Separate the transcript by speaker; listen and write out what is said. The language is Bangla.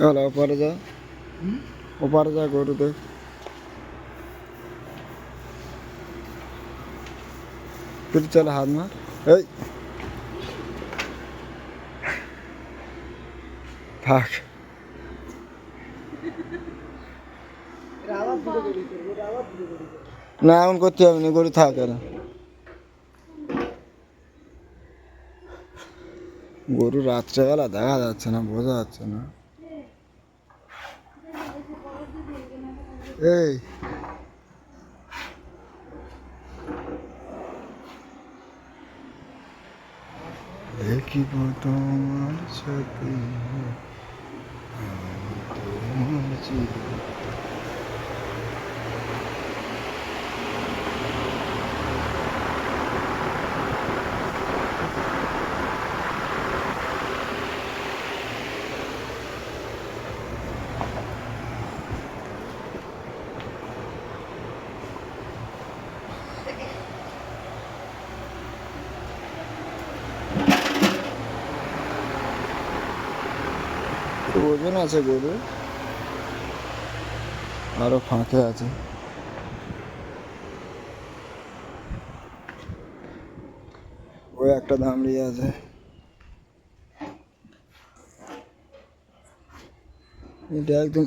Speaker 1: ওলা ওপারে যা ওপারে যা গরু দেখ ফির চল হাত মার এই থাক না এমন করতে হবে না গরু থাক এরা গরু রাত্রেবেলা দেখা যাচ্ছে না বোঝা যাচ্ছে না এই দেখিব তোমার সাথে তোমার জীবন ওজন আছে গরু। আরও ফাঁকে আছে। ওই একটা দামড়ি আছে। এটা একদম